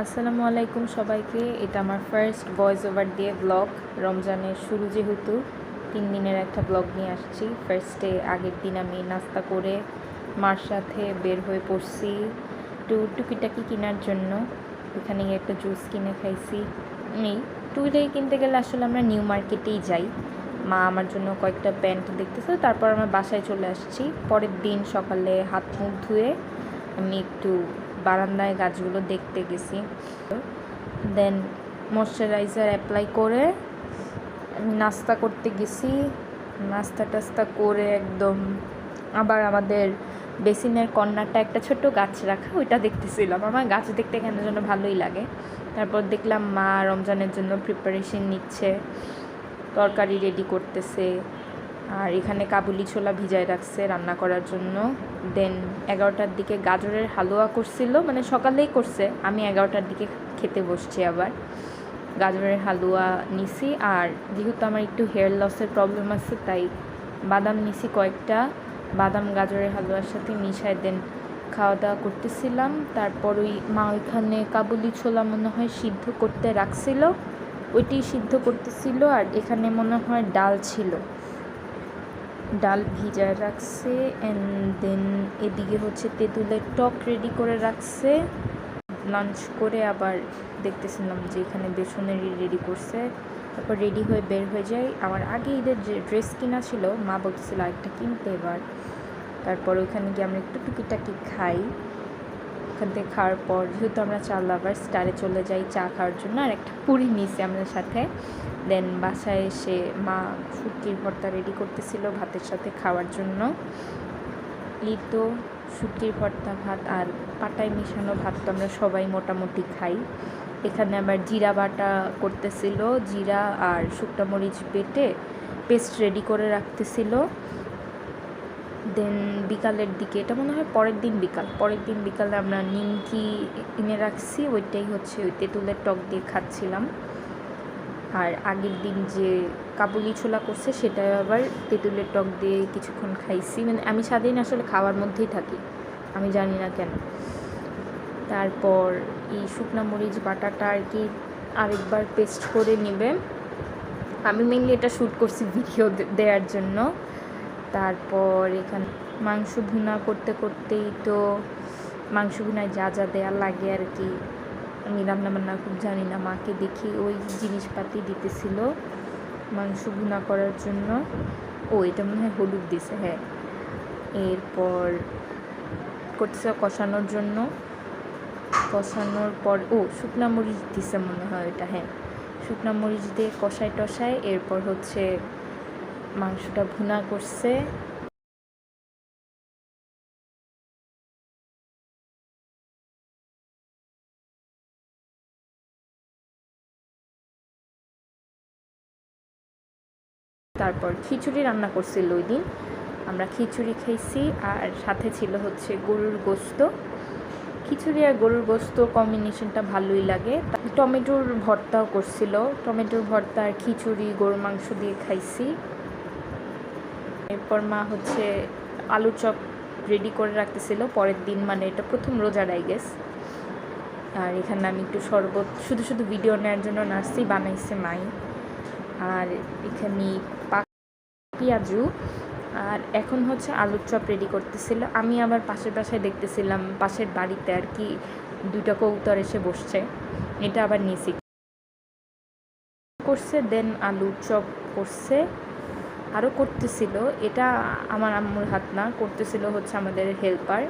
আসসালামু আলাইকুম সবাইকে। এটা আমার ফার্স্ট ভয়েস ওভার দিয়ে ব্লগ রমজানের শুরু যেহেতু, তিন দিনের একটা ব্লগ নিয়ে আসছি। ফার্স্টে আগের দিন আমি নাস্তা করে মার সাথে বের হয়ে পড়ছি একটু টুকিটাকি কেনার জন্য। গিয়ে একটা জুস কিনে খাইছি। এই টুকিটাকি কিনতে গেলে আসলে আমরা নিউ মার্কেটেই যাই। মা আমার জন্য কয়েকটা প্যান্ট দেখতেছে, তারপর আমরা বাসায় চলে আসছি। পরের দিন সকালে হাত মুখ ধুয়ে আমি একটু বারান্দায় গাছগুলো দেখতে গেছি। দেন ময়শ্চারাইজার অ্যাপ্লাই করে আমি নাস্তা করতে গেছি। নাস্তা টাস্তা করে একদম আবার আমাদের বেসিনের কর্নারটা একটা ছোট্ট গাছ রাখা, ওইটা দেখতেছিলাম। আমার গাছ দেখতে কেন যেন ভালোই লাগে। তারপর দেখলাম মা রমজানের জন্য প্রিপারেশন নিচ্ছে, তরকারি রেডি করতেছে। আর এখানে কাবুলি ছোলা ভিজায় রাখছে রান্না করার জন্য। দেন এগারোটার দিকে গাজরের হালুয়া করছিল মানে সকালেই করছে। আমি এগারোটার দিকে খেতে বসছি আবার। গাজরের হালুয়া নিছি আর যেহেতু আমার একটু হেয়ার লসের প্রবলেম আছে, তাই বাদাম নিছি কয়েকটা। বাদাম, গাজরের হালুয়ার সাথে মিশায় দেন খাওয়া দাওয়া করতেছিলাম। তারপর ওই মা ওইখানে কাবুলি ছোলা মনে হয় সিদ্ধ করতে রাখছিল। ওইটি সিদ্ধ করতেছিল আর এখানে মনে হয় ডাল ছিল। ডাল ভিজায় রাখছে অ্যান্ড দেন এদিকে হচ্ছে তেঁতুলের টক রেডি করে রাখছে। লাঞ্চ করে আবার দেখতেছিলাম যে এখানে বেসনেরই রেডি করছে। তারপর রেডি হয়ে বের হয়ে যাই। আমার আগে ঈদের যে ড্রেস কিনা ছিল, মা বলতেছিল আরেকটা কিনতে এবার। তারপর ওইখানে গিয়ে আমরা একটু টুকিটাকি খাই। ওখান থেকে খাওয়ার পর, যেহেতু আমরা চাল আবার স্টারে চলে যাই চা খাওয়ার জন্য। আর একটা পুরি নিয়েছি আমাদের সাথে। দেন বাসায় এসে মা শুটকির ভর্তা রেডি করতেছিল ভাতের সাথে খাওয়ার জন্য। এই তো ভর্তা, ভাত আর পাটায় মিশানো ভাত তো আমরা সবাই মোটামুটি খাই। এখানে আবার জিরা বাটা করতেছিল, জিরা আর শুকটা মরিচ বেটে পেস্ট রেডি করে রাখতেছিল। দেন বিকালের দিকে, এটা মনে হয় পরের দিন বিকাল। পরের দিন বিকালে আমরা নিমকি এনে রাখছি, ওইটাই হচ্ছে ওই তেঁতুলের টক দিয়ে খাচ্ছিলাম। আর আগের দিন যে কাবুলি ছোলা করছে, সেটা আবার তেঁতুলের টক দিয়ে কিছুক্ষণ খাইছি। মানে আমি সারাদিন আসলে খাওয়ার মধ্যেই থাকি, আমি জানি না কেন। তারপর এই শুকনা মরিচ বাটাটা আর কি আরেকবার পেস্ট করে নেবে। আমি মেনলি এটা শ্যুট করছি ভিডিও দেওয়ার জন্য। তারপর এখানে মাংস ভুনা করতে করতেই তো মাংস ভুনায় যা যা দেওয়া লাগে আর কি। আমি রান্না বান্না খুব জানি না, মাকে দেখি ওই জিনিসপাতি দিতেছিল মাংস ভুনা করার জন্য। ও, এটা মনে হয় হলুদ দিছে হ্যাঁ। এরপর করতেছে কষানোর জন্য। কষানোর পর, ও, শুকনা মরিচ দিছে মনে হয় এটা হ্যাঁ। শুকনা মরিচ দিয়ে কষায় টষায়, এরপর হচ্ছে মাংসটা ভুনা করছে। তারপর খিচুড়ি রান্না করছিল ওই দিন আমরা খিচুড়ি খাইছি আর সাথে ছিল হচ্ছে গরুর গোস্ত। খিচুড়ি আর গরুর গোস্ত কম্বিনেশনটা ভালোই লাগে। টমেটোর ভর্তাও করছিল। টমেটোর ভর্তা আর খিচুড়ি, গরুর মাংস দিয়ে খাইছি। এরপর মা হচ্ছে আলু চপ রেডি করে রাখতেছিল, পরের দিন মানে এটা প্রথম রোজার আই গেস আর এখানে আমি একটু শরবত, শুধু শুধু ভিডিও নেওয়ার জন্য নার্সি বানাইছে মাই। আর এখানে পেঁয়াজু, আর এখন হচ্ছে আলুর চপ রেডি করতেছিল। আমি আবার পাশের বাসায় দেখতেছিলাম, পাশের বাড়িতে আর কি দুইটা কৌতর এসে বসছে। এটা আবার নিয়েছি। করছে দেন আলুর চপ করছে। আরও করতেছিল, এটা আমার আম্মুর হাত না, করতেছিল হচ্ছে আমাদের হেল্পার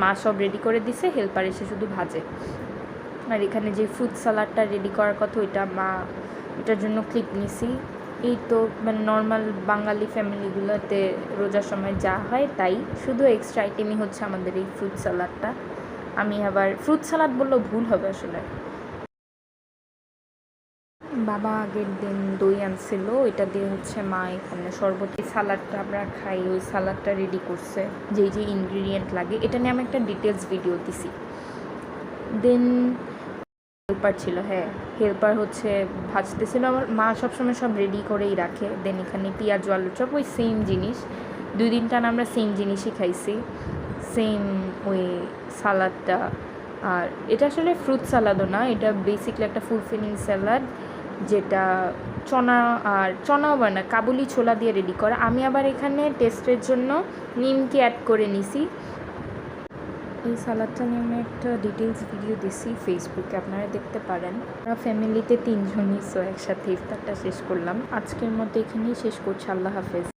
মা সব রেডি করে দিছে হেল্পার এসে শুধু ভাজে। আর এখানে যে ফ্রুট সালাডটা রেডি করার কথা, ওইটা মা এটার জন্য ক্লিপ নিছি। এই তো মানে নর্মাল বাঙালি ফ্যামিলিগুলোতে রোজার সময় যা হয় তাই। শুধু এক্সট্রা আইটেমই হচ্ছে আমাদের এই ফ্রুট সালাডটা আমি আবার ফ্রুট সালাড বললেও ভুল হবে আসলে। বাবা আগের দিন দই আনছিল এটা দিয়ে হচ্ছে মা এখানে শরবতী সালাডটা আমরা খাই, ওই সালাডটা রেডি করছে। যেই যে ইনগ্রিডিয়েন্ট লাগে, এটা নিয়ে আমি একটা ডিটেলস ভিডিও দিছি। দেন হেল্পার ছিল হ্যাঁ। হেল্পার হচ্ছে ভাজতেছিল আমার মা সবসময় সব রেডি করেই রাখে। দেন এখানে পেঁয়াজ, আলু চপ ওই সেম জিনিস। দুই দিন টানা আমরা সেম জিনিসই খাইছি। সেম ওই সালাডটা। আর এটা আসলে ফ্রুট সালাদও না, এটা বেসিকলি একটা ফুলফিলিং স্যালাড যেটা চনা আর চনাও বানা কাবুলি ছোলা দিয়ে রেডি করা। আমি আবার এখানে টেস্টের জন্য নিমকি অ্যাড করে নিছি। এই সালাদটা নিয়ে আমি একটা ডিটেলস ভিডিও দিছি ফেসবুকে আপনারা দেখতে পারেন। আমরা ফ্যামিলিতে তিনজনই সো একসাথে ইফতারটা শেষ করলাম। আজকের মতো এখানেই শেষ করছি। আল্লাহ হাফেজ।